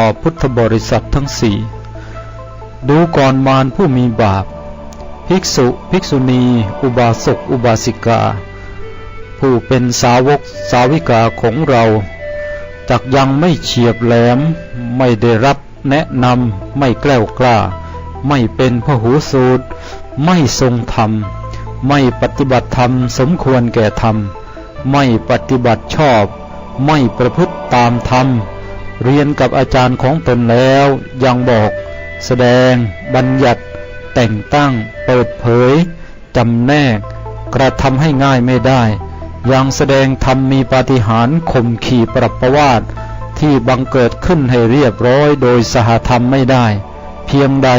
อพุทธบริษัททั้งสี่ดูก่อนมารผู้มีบาป ภิกษุ ภิกษุณี อุบาสก อุบาสิกา ผู้เป็นสาวกสาวิกาของเราจักยังไม่เฉียบแหลม ไม่ได้รับแนะนำไม่แกล้วกล้า ไม่เป็นพหูสูตร ไม่ทรงธรรม ไม่ปฏิบัติธรรมสมควรแก่ธรรม ไม่ปฏิบัติชอบ ไม่ประพฤติตามธรรม เรียนกับอาจารย์ของตนแล้วยังบอก แสดง บัญญัติ แต่งตั้ง เปิดเผยจำแนก กระทำให้ง่ายไม่ได้ ยังแสดงธรรมมีปาฏิหาริย์ข่มขี่ปรับประวาทที่บังเกิดขึ้นให้เรียบร้อยโดยสหธรรมไม่ได้ เพียงใด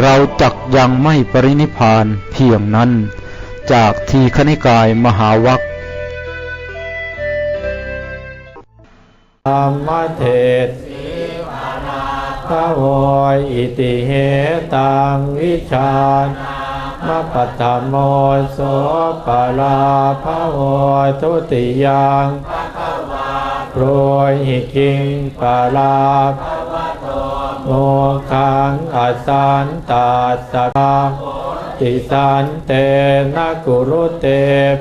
เราจักยังไม่ปรินิพพานเพียงนั้น จากทีคณิกายมหาวัค ธรรมเทศพระโวยอิติเหตังวิชานมปัตตโมโสปะลาพระโวยทุติยังโปรยหิกิงปะลาโมคังอัสสันตัสสะ ติสันเตนะกุรุเต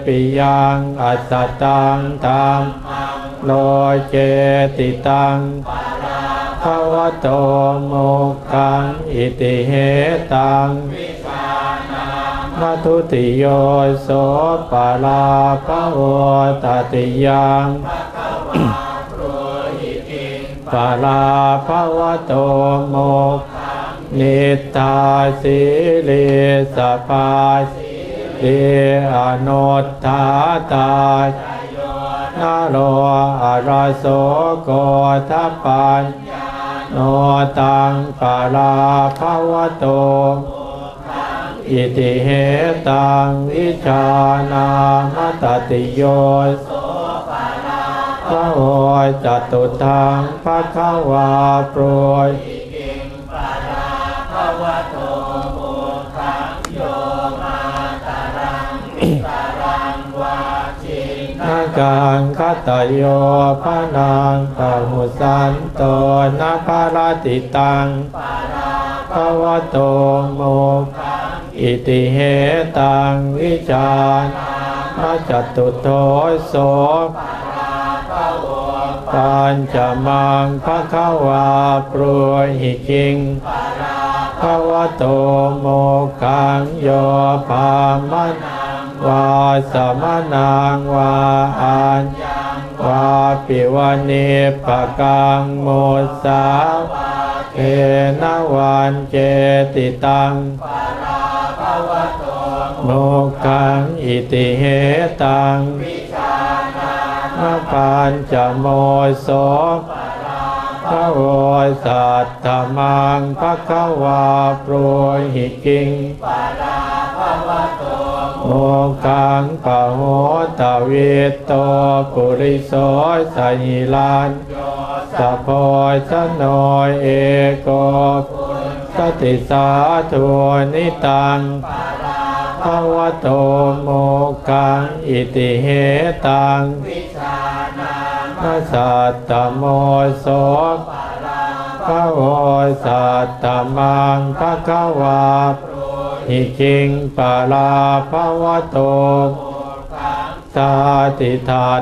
ปิยังอัสสตังตัมโลเจติตังภาวะโตโมกขังอิติเหตังมัทุติโยโสปาลาภาวตติยังปาลาภาวะโตโมก นิตาสิลิสปาสิลิอนุตตาตานาโลอาราโสโกทัปปัญโนตังปาลาภาวะโตอิติเหตังวิชานามตติโยพระโอจตุทังพระขวาโปรย การคตโยพระนางปาหุสันโตนาภารติตังภาวะโตโมอิติเหตังวิจารพระจตุโทโสปัญจมังพระขาวาปรวยหิกิงภาวะโตโมกังโยภามัน วาสมนางวาอัญวาปิวานิปกังโมสาวเทนวันเจติตังโมกังอิติเหตังมะปัญจโมโสพระโวสัตตมังพระขวาโปรยหิกิงโม กังปะโหตเวตโตปุริโสสหิลานสัพพอยชนอยเอโกสติสาธุนิตังภาวะโตโมกังอิติเหตังนาสัตตโมโสพระโอสัตตมังพระขาวา อิคิงปาลาภาวะโตสาติทัต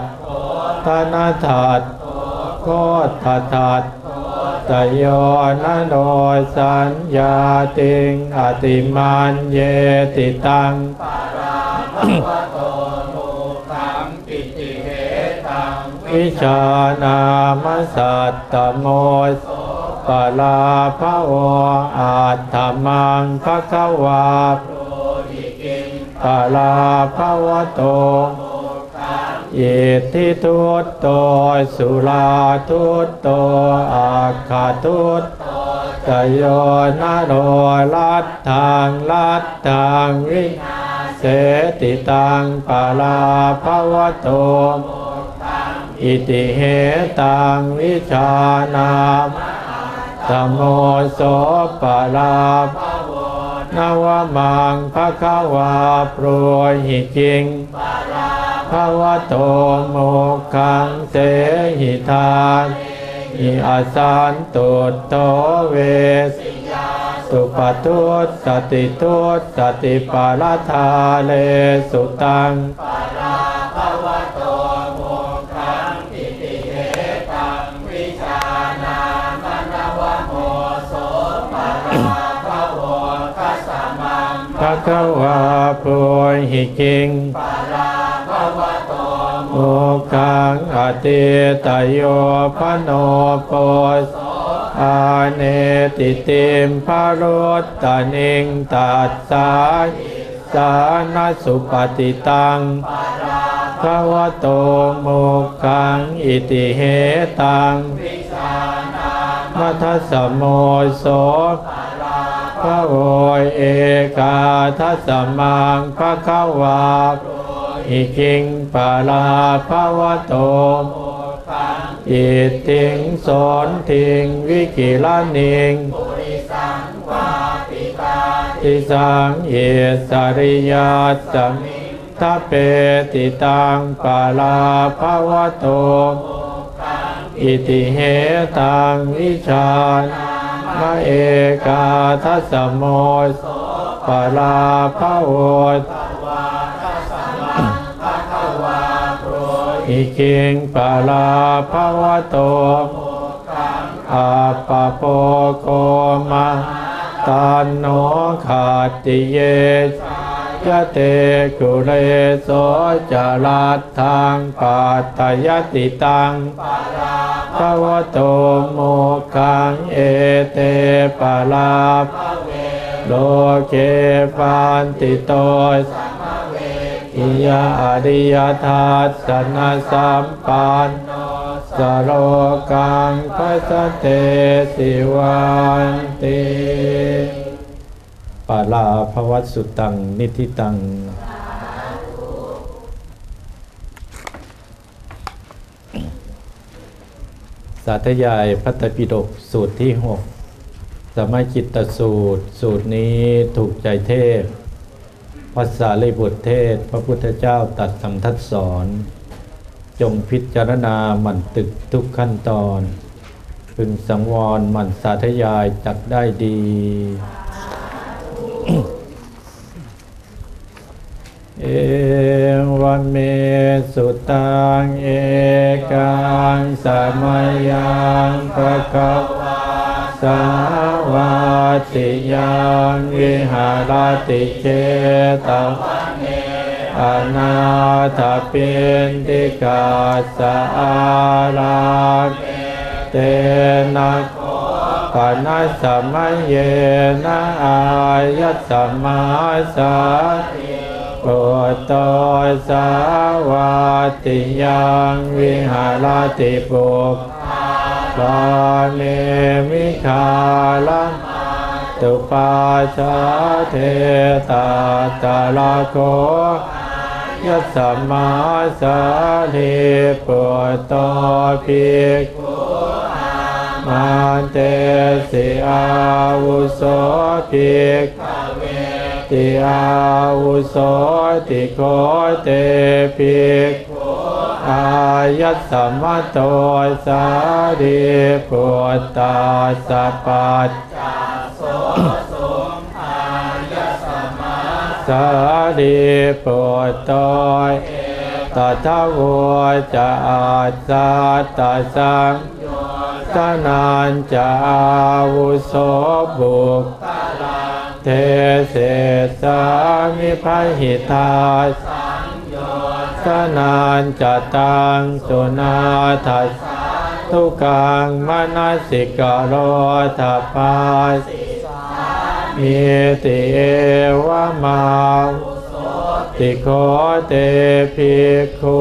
ธนาทัตโคตทัตตโยนโนสัญญาติงอติมันเยติตังปาราภวิฏฐะตังวิชานามสัตตโม ปาลาภาวะอาตถมังภะคะวาปาลาภาวะโตอิทิทุตโตสุราทุตโตอาคาทุตตโยนะโรลัดทางลัดทางวิเสติตังปาลาภาวะโตอิติเหตังวิชานาม สมโมโสปะลาภนวมังภะคะวาโปรยหิกิงภาวะโตโมกขังเสหิทานอิอาสานตุตโตเวสสุปทุตสติทุตสติปาราธาเลสุตังภะ คะวาปุหิกิงปาราภวโตโมกังอติตโยพโนโปสอาเนติติมพารุตตานิงตัสสาสานาสุปฏิตังปาราภวโตโมกังอิติเหตังมัทสสะโมโส พระโอยเอกาทัสมังพระขาวาอิคิงปาลาภาวะโตอิติงสนทิงวิกิลานิงติสังเอสริยาสัมทัพเปติตังปาลาภาวะโตอิติเหตังวิชาน มะเอกาทัสสะโมสปาลาภะโวตอิคิงปาลาภาวะโตอาปะโปโกมะตานโนขาติเยยะเตกุเรโสจารัตทังปัตตยติตัง ภวโตโมคังเอเตปะลาภโลเกปันติโตอิยาอริยทัสสนะสัมปันสโรกังพัสเตสิวันติปาลาภวัตสุตังนิทิตังาธยายพัตตปิฎกสูตรที่หกสมัยจิตตสูตร สูตรนี้ถูกใจเทพภาษาลิบุตรเทศ พระพุทธเจ้าตัดสำทัดสอน จงพิจารณาหมั่นตึกทุกขั้นตอน พึงสังวรหมั่นสาธยายจักได้ดี เอ วันเมสุตังเอกังสมัยังภะคะวาสาวาติยังวิหารติเจตวันเนอนาถปินติกาสาราเตนะปนัสสะมะเยนะอายัสสมาสา โปรดโตสาวาติยังวิหารติปุกปาเนมิคาลังตุปาชาเทตาตาลาโคยัสสมาสาลีโปรดโตภิกขุมาเตสิอาวุโสภิกข ติอาวุโสติโคเตปิกอายัสสมมโตสาริปุตตาสปปัจสสมอาริปุตโตตถาโวจะอาสาตสังสนานจะอาวุโสบุก เทเสสามิพหิตาสังยดสนานจตังสุนาทัสทุกังมนสิกโรทปามิติเอวะมาติโคเตภิกขุ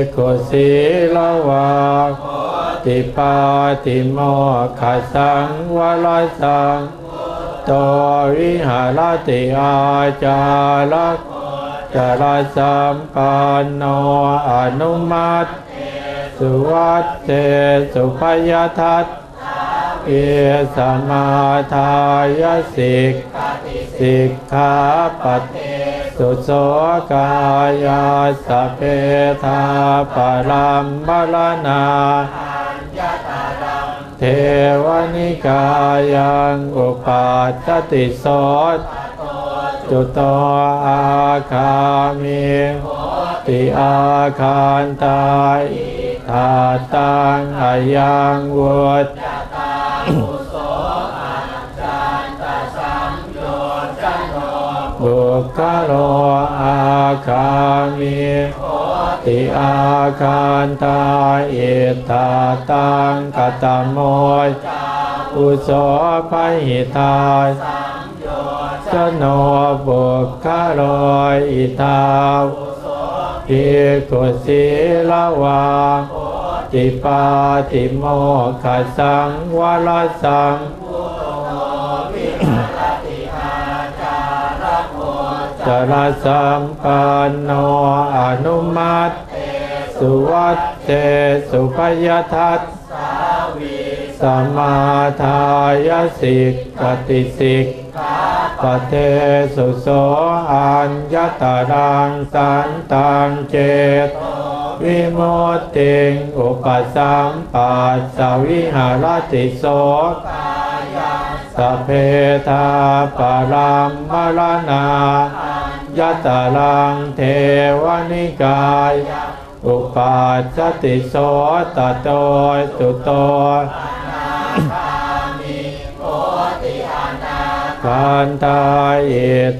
กขุสีลวาติปาติโมขสังวรสังตวิหารติอาจารักจารสัมปันโนอนุมัติสุวัตเตสุพยทัตเอสมาทายสิกสิกขาปัต สุโสกายาสเพทาปรัมบรณาเทวนิกายังอุปาจติโสตจุตโตอาคามิติอาคานตายทาตังอายังวุ บุคโลอาคามิติอาคานตาอิทาตังกตโมยอุโสภหิตาสโนบุคโลอิทาภิกขุสีละวาติปาติโมขสังวรสัง จรสัมปันโนอนุมัติสุวัตเตสุปยทัตสมาทายสิกปฏิสิกปเทสุโสอัญญตารังสันตังเจตวิโมติงอุปสัมปัสสวิหารติโสสเพทาปรัมมรณา ยัตตาลังเทวนิกายอุปาจติโสตโตตุโตคันตาเอ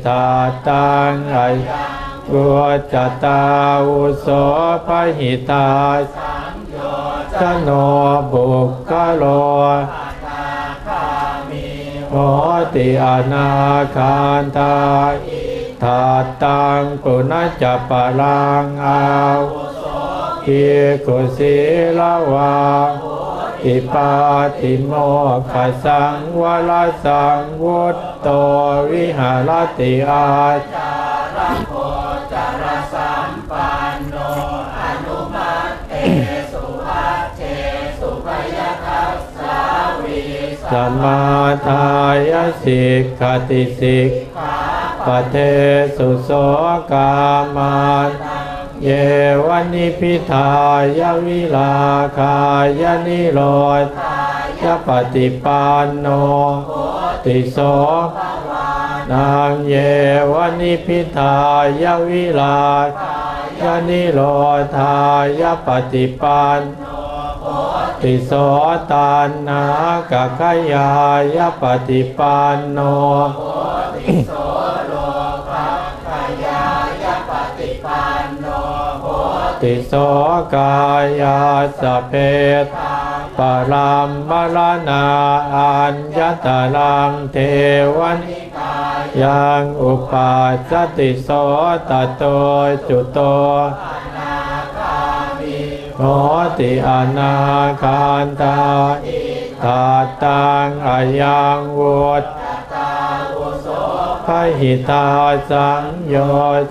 ตาตังไอกุจตาอุโสภหิตาสโนบุคโลโหติอนาคานตา ธาตังกุณจัปปลังอาวุโสเิกุสีลวาอิปาติโมขสังวรสังวุตโตวิหารติอาจารโคจารสัมปันโนอนุมาเตสุภัเตสุภยทัสสาวิสมาทายสิกขติสิก ปเทสุโสกามานเยวนิพิทายวิลาคายนิโรธยปฏิปันโนติโสนางเยวนิพิทายวิลายนิโรธายปฏิปันติโสตานนากะขยายปฏิปันโนติโส สติสกายาสเพตปรัมมรณาอัญญตลังเทวันยังอุปาสติโสตโตจุโตโหติอนาคานตาตาตังอายังวุตพหิตาสังโย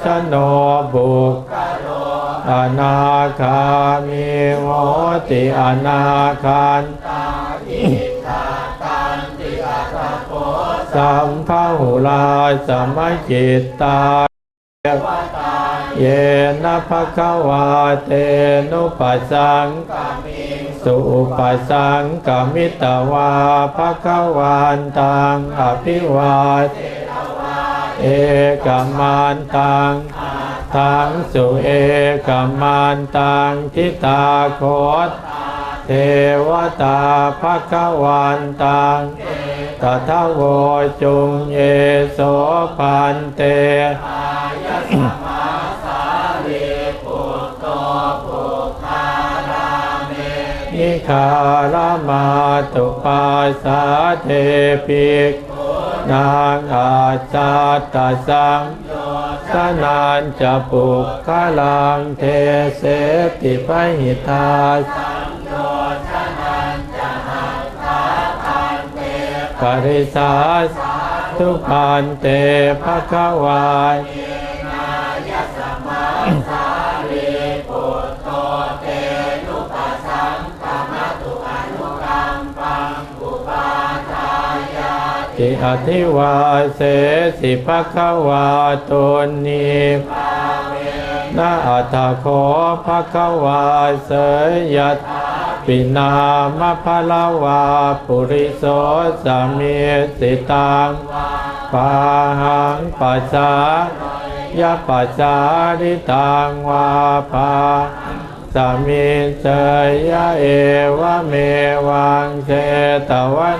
ชโนบุค อนาคามิโหติอนาคันตาอิตาตันสัมภาหุลาสมัยจิตตาเยนะภะคะวาเตนุปัสสังกามิสุปัสสังกามิตวาภะคะวันตังอภิวาทเอกมันตัง ทังสุเอกมันตังทิตาโคตเทวตาภคะวันตังตถาโวจุงเยโสพันเตนิคารมาตุปัสสาเทปิกนางอาจาตสัง สนานจะปุกขลังเทเสติพหิตาขันเตปริสาสทุพันเตภะคะวา ติอธิวาเสสิภะคะวาโตนินาอัตถะโคภะคะวาเสยยัตปินามะพะลาวาปุริโสสามีสิตังปาหังปัสสายะปัสสาริตังวาปาสมิเจยะเอวะเมวังเจตวัน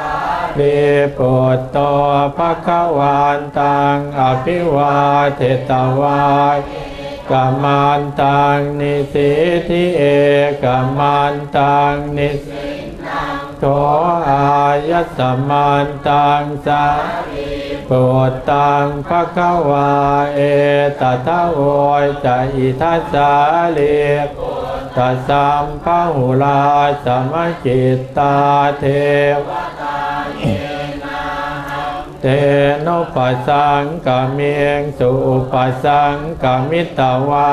ลิปุตโตภะคะวันตังอภิวาเทตวายกามันตังนิสิทิเอกามันตังนิสิโตอายัสมันตังสาปุตตังภะคะวาเอตตะโวยจะอิทัสสาเลตัสสัมพะหุลาสมจิตตาเทว เตโนปัสสังกะเมียงสุปัสสังกะมิตาวา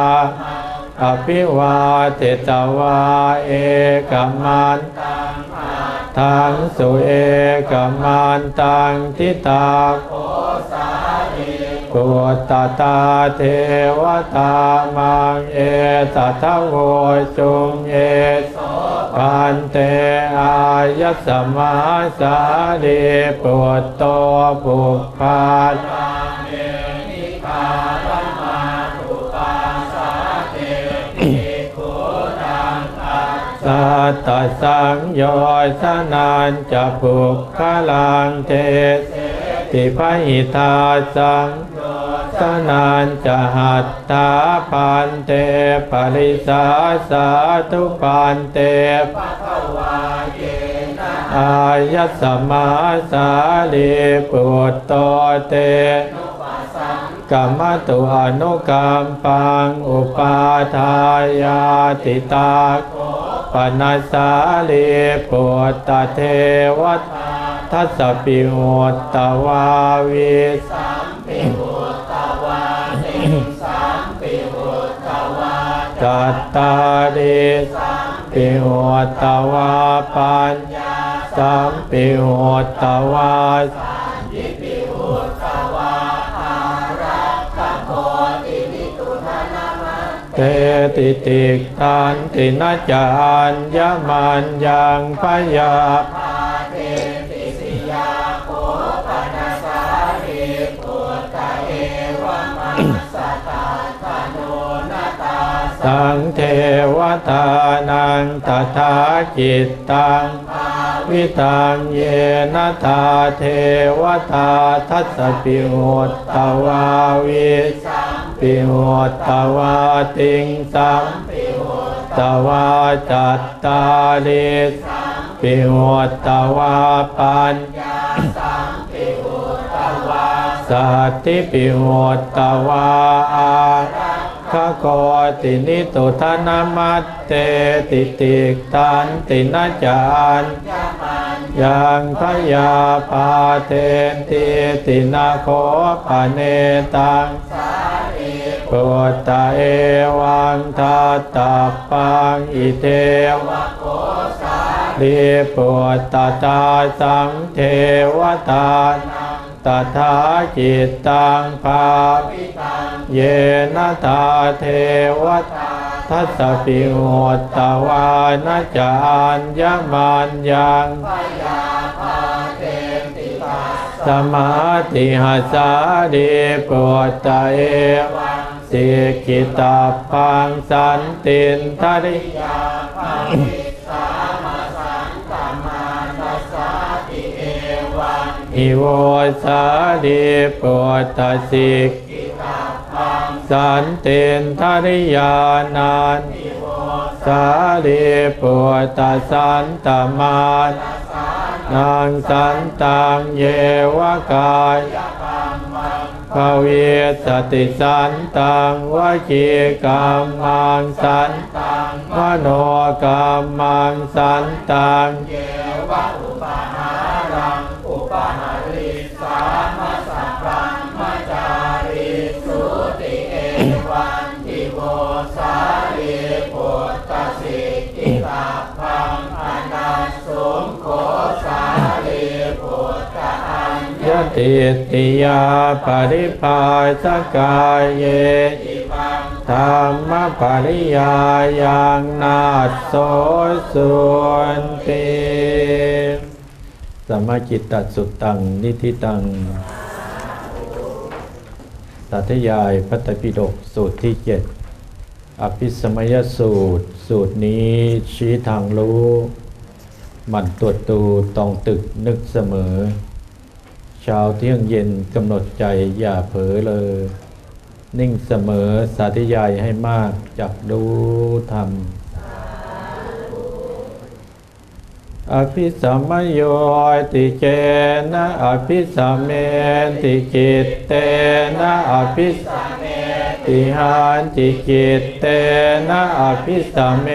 อภิวาเทตวาเอกมันทังสุเอกมันตังทิตาปุตตตาเทวตามังเอตทะโวจุงเอ ปันเตอายสมาสาดีปุตโตปุพพาสัตตสังโยสนานจะปุกขลังเทสติพหิทาสัง สนานจะหัตถาปันเตปริสาสาธุปันเตปะอายัสมาสาลีปุตโตเตกรรมตุอนุกรรมปังอุปาทายาติตาปนัสสาลีปุตตเทวทัสสปิโหตตวาวิสัม จตตาดิสัมปิโหตวาปัญญาสัมปิโหตวาสัมปิโหตวาภารัตโคตินิตุธนามนเตติติตันตินาจานยมันยังพยาภา สังเทวตานังตถาจิตตังวิตังเยนะตาเทวตาทัสสะปิโหตตวาวิสัมปิโหตตวาติงสัมปิโหตตวาจัตตาลิสัมปิโหตตวาปัญญาสัมปิโหตตวาสัตติปิโหตตวาอา ขะโกตินิตุทานามัตเตติติตันตินาจารยังพยาปาเทนติตินาโคปเนตังปุตตะเอวังทัตาปังอิเทวะโกสาลีปุตตะตาสังเทวตาตถาจิตตังภาวิตัง เยนะตาเทวตาทัสปิโหตตวานาจานยมานยังพยาพาเตติตาสมาติหัสาดีปวดตาเอวังสิกิตาพังสันตินทริยาภังสามาสังตมานัสสาติเอวันอิโวสาดีปวดตาสิก สันเตนทาริยานันสาลีปุตตสันตมานนางสันตังเยวกายภเวสติสันตังวจีกรรมังสันตังมโนกรรมังสันตังเยว ติติยาปริภาสกายเยธรรมปริยายังนาถโสส่วนติสมมาจิตตสุดตังนิทิตังสัทยายพัตตปิฎกสูตรที่เจ็ดอภิสมัยสูตร สูตรนี้ชี้ทางรู้หมันตรวจดูตองตึกนึกเสมอ ช้าเที่ยงเย็นกำหนดใจอย่าเผลอเลย นิ่งเสมอสาธยายให้มากจักดูธรรมอภิสัมมโยติเจนะอภิสัมเมติจิตเตนะอภิสัมเมติหันติจิตเตนะอภิสัมเม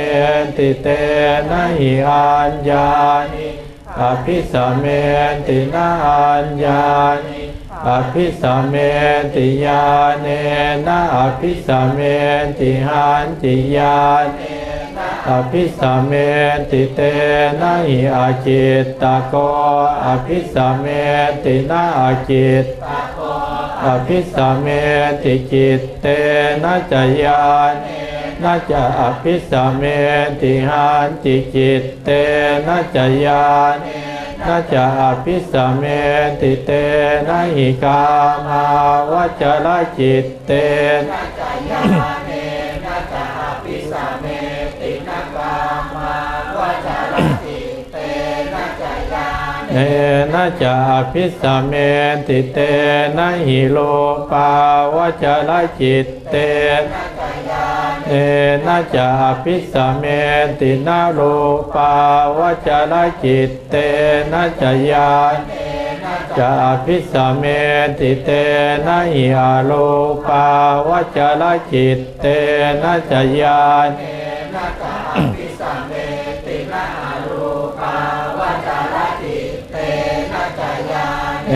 ติเตนะหิอัญญาณิ อภิสัมเมตินะอัญญาณิอภิสัมเมติญาเนนะอภิสัมเมติหันติญาเนอภิสัมเมติเตนะหิอาจิตตะโกอภิสัมเมตินะอาจิตตะโกอภิสัมเมติจิตเตนะจยาน นะจะอภิสัมเมติหันติจิตเตนะจะยานนะจะอภิสัมเมติเตนะหิกามาวจรจิตเตนะเอนะจะอภิสัมเมติเตนะหิโลปาวจรจิตเต เอนะจะอภิสเมตินาโลปาวจรจิตเตนะจะยานจะอภิสัมเมติเตนะหิอาโลปาวจรจิตเตนะจะยานเอ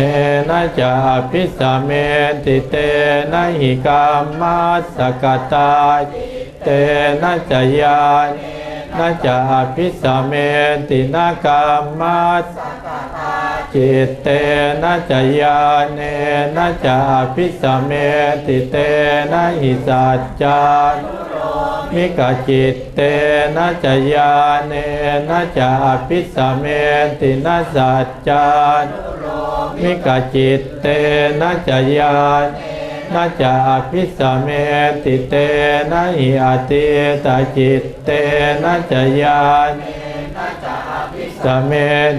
นะจะอภิสเมติเตนะหิกามัสสกตา เตนะจะยานนะจะอภิสเมตินะกามัสจิตเตนะจะยานเนนะจะอภิสเมติเตนะหิสัจจานุโรมิกจิตเตนะจะยานเนนะจะอภิสเมตินะสัจจานุโรมิกจิตเตนะจะยานนะจะอภิสเมติเตนะหิอาติตาจิตเตนะจะยานสัมเม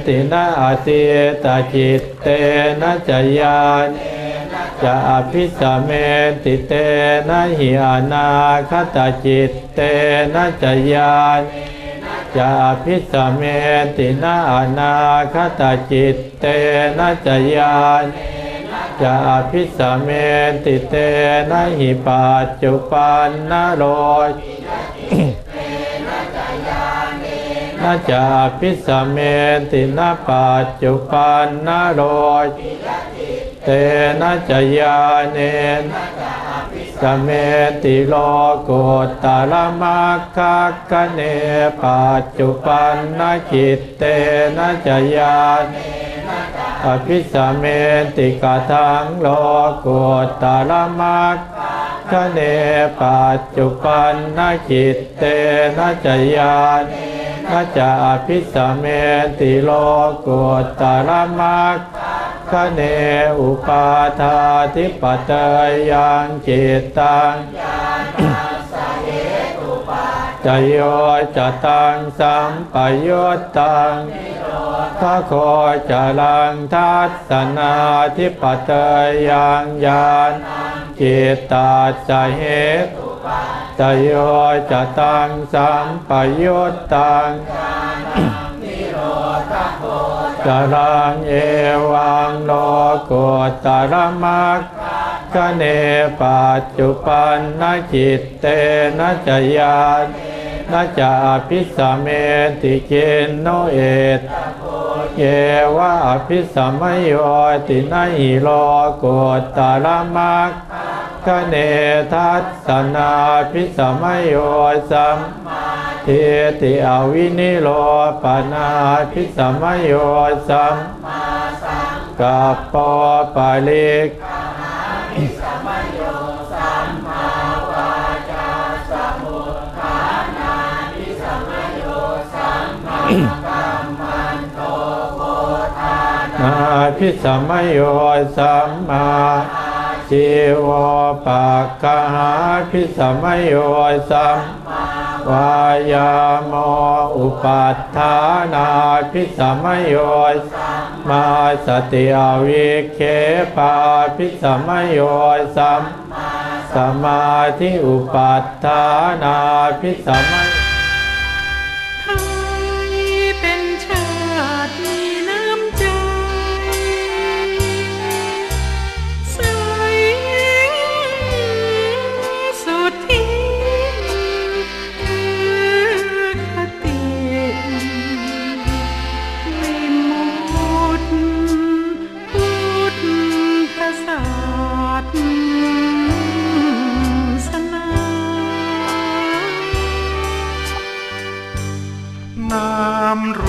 ตินะอาติตาจิตเตนะจะยานจะอภิสเมติเตนะหิอานาคตาจิตเตนะจะยานจะอภิสเมตินาอนาคตาจิตเตนะจยาน จะอภิสัมเมติเตนะหิปัจจุปันนะโรยนะจะอภิสัมเมตินะปัจจุปันนะโรยเตนะจยานเนนสเมติโลกุตตรมัคคะคเนปัจจุปันนาจิตเตนะจยาน อภิสมเมติกทังโลกุตตรมัคคะเนปัจจุปันนจิตเตนะจยานนะจะอภิสมเมติโลกุตตรมัคคะเนอุปาทาทิปเตยังจิตตังจะโยจะตังสัมปยุตตัง ทะโคจะลังทัสสนาทิปเตยังยานจิตตาจะเหตุจโยจะตังสัมปยุตตังจารังเอวังโลกุตรมักคเนปัจจุปันนจิตเตนะจยานนะจะอภิสเมติเกนโนเอต เยวะอภิสัมมโยตินหิโลกุตตรมักคเนทัสสนาภิสัมมโยสัมเทติอวินิโรปนาภิสัมมโยสัมกัปปปะลิกา พิสัมมโยสัมมาชีวปักหาพิสัมมโยสัมวายาโมอุปัฏฐานาพิสัมมโยสัมมาสติอวิเคปาพิสัมมโยสัมสมาธิอุปัฏฐานาพิสัมม น้ำร